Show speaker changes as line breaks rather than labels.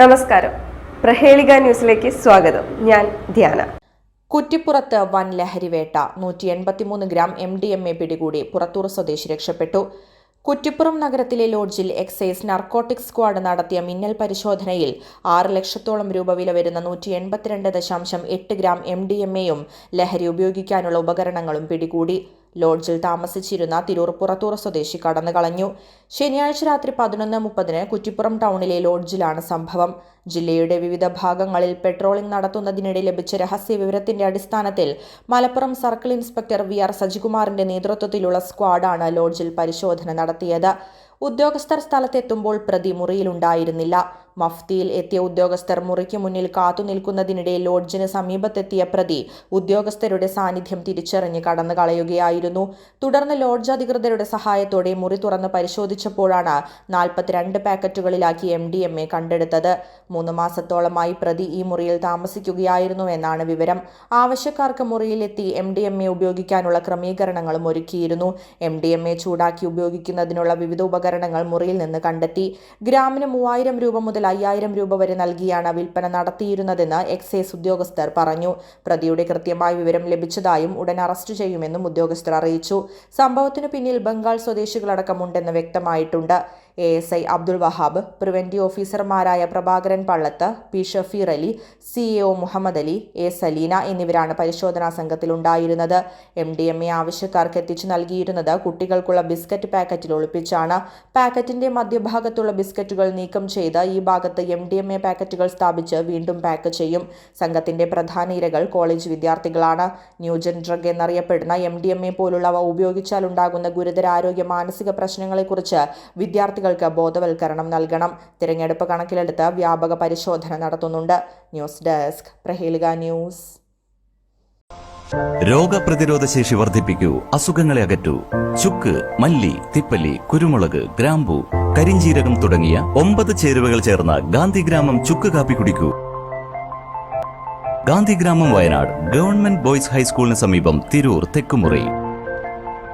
നമസ്കാരം. പ്രഹേളിക ന്യൂസിലേക്ക് സ്വാഗതം. ഞാൻ ധ്യാന.
കുറ്റിപ്പുറത്ത് വൻ ലഹരിവേട്ട. നൂറ്റി എൺപത്തിമൂന്ന് gram M D M A പിടികൂടി പുറത്തൂർ സ്വദേശി രക്ഷപ്പെട്ടു. കുറ്റിപ്പുറം നഗരത്തിലെ ലോഡ്ജിൽ എക്സൈസ് നർക്കോട്ടിക് സ്ക്വാഡ് നടത്തിയ മിന്നൽ പരിശോധനയിൽ ആറ് ലക്ഷത്തോളം രൂപ വില വരുന്ന നൂറ്റി എൺപത്തിരണ്ട് ദശാംശം എട്ട് ഗ്രാം എം ഡി എം എയും ലഹരി ഉപയോഗിക്കാനുള്ള ഉപകരണങ്ങളും പിടികൂടി. ലോഡ്ജിൽ താമസിച്ചിരുന്ന തിരൂർ പുറത്തൂർ സ്വദേശി കടന്നു കളഞ്ഞു ശനിയാഴ്ച രാത്രി പതിനൊന്ന് മുപ്പതിന് കുറ്റിപ്പുറം ടൗണിലെ ലോഡ്ജിലാണ് സംഭവം. ജില്ലയുടെ വിവിധ ഭാഗങ്ങളിൽ പെട്രോളിംഗ് നടത്തുന്നതിനിടെ ലഭിച്ച രഹസ്യ വിവരത്തിന്റെ അടിസ്ഥാനത്തിൽ Malappuram circle inspector V R സജികുമാറിന്റെ നേതൃത്വത്തിലുള്ള സ്ക്വാഡാണ് ലോഡ്ജിൽ പരിശോധന നടത്തിയത്. ഉദ്യോഗസ്ഥർ സ്ഥലത്തെത്തുമ്പോൾ പ്രതി മുറിയിലുണ്ടായിരുന്നില്ല. മഫ്തിയിൽ എത്തിയ ഉദ്യോഗസ്ഥർ മുറിക്ക് മുന്നിൽ കാത്തുനിൽക്കുന്നതിനിടെ ലോഡ്ജിന് സമീപത്തെത്തിയ പ്രതി ഉദ്യോഗസ്ഥരുടെ സാന്നിധ്യം തിരിച്ചറിഞ്ഞ് കടന്നു കളയുകയായിരുന്നു തുടർന്ന് ലോഡ്ജ് അധികൃതരുടെ സഹായത്തോടെ മുറി തുറന്ന് പരിശോധിച്ചപ്പോഴാണ് നാൽപ്പത്തിരണ്ട് പാക്കറ്റുകളിലാക്കി എം ഡി എം എ കണ്ടെടുത്തത്. മൂന്ന് മാസത്തോളമായി പ്രതി ഈ മുറിയിൽ താമസിക്കുകയായിരുന്നു എന്നാണ് വിവരം. ആവശ്യക്കാർക്ക് മുറിയിലെത്തി എം ഡി എം എ ഉപയോഗിക്കാനുള്ള ക്രമീകരണങ്ങളും ഒരുക്കിയിരുന്നു. എം ഡി എം എ ചൂടാക്കി ഉപയോഗിക്കുന്നതിനുള്ള വിവിധ ഉപകരണങ്ങൾ മുറിയിൽ നിന്ന് കണ്ടെത്തി. ഗ്രാമിന് മൂവായിരം രൂപ മുതൽ അയ്യായിരം രൂപ വരെ നൽകിയാണ് വിൽപ്പന നടത്തിയിരുന്നതെന്ന് എക്സൈസ് ഉദ്യോഗസ്ഥർ പറഞ്ഞു. പ്രതിയുടെ കൃത്യമായ വിവരം ലഭിച്ചതായും ഉടൻ അറസ്റ്റ് ചെയ്യുമെന്നും ഉദ്യോഗസ്ഥർ അറിയിച്ചു. സംഭവത്തിനു പിന്നിൽ ബംഗാൾ സ്വദേശികളടക്കമുണ്ടെന്ന് വ്യക്തമായിട്ടുണ്ട്. A S I Abdul Wahab preventive ഓഫീസർമാരായ Prabhakaran Pallath P Shafeer Ali C A O Muhammad Ali A Salina എന്നിവരാണ് പരിശോധനാ സംഘത്തിലുണ്ടായിരുന്നത് എം ഡി എം എ ആവശ്യക്കാർക്ക് എത്തിച്ചു നൽകിയിരുന്നത് കുട്ടികൾക്കുള്ള ബിസ്ക്കറ്റ് പാക്കറ്റിൽ ഒളിപ്പിച്ചാണ്. പാക്കറ്റിന്റെ മധ്യഭാഗത്തുള്ള ബിസ്ക്കറ്റുകൾ നീക്കം ചെയ്ത് ഈ ഭാഗത്ത് എം ഡി എം എ പാക്കറ്റുകൾ സ്ഥാപിച്ച് വീണ്ടും പാക്ക് ചെയ്യും. സംഘത്തിന്റെ പ്രധാന ഇരകൾ കോളേജ് വിദ്യാർത്ഥികളാണ്. ന്യൂജൻ ഡ്രഗ് എന്നറിയപ്പെടുന്ന എം ഡി എം എ പോലുള്ളവ ഉപയോഗിച്ചാൽ ഉണ്ടാകുന്ന ഗുരുതര ആരോഗ്യ മാനസിക പ്രശ്നങ്ങളെക്കുറിച്ച് വിദ്യാർത്ഥികൾക്ക് ബോധവൽക്കരണം നൽകണം. തിരഞ്ഞെടുപ്പ് കണക്കിലെടുത്ത് വ്യാപക പരിശോധന നടത്തുന്നുണ്ട്. News desk Prahelika news.
രോഗപ്രതിരോധ ശേഷി വർദ്ധിപ്പിക്കൂ. അസുഖങ്ങളെ അകറ്റൂ. ചുക്ക് മല്ലി തിപ്പല്ലി കുരുമുളക് ഗ്രാമ്പു കരിഞ്ചീരകം തുടങ്ങിയ ഒമ്പത് ചേരുവകൾ ചേർന്ന ഗാന്ധിഗ്രാമം ചുക്ക് കാപ്പി കുടിക്കൂ. ഗാന്ധിഗ്രാമം വയനാട് ഗവൺമെന്റ് ബോയ്സ് ഹൈസ്കൂളിന് സമീപം തിരൂർ തെക്കുമുറി.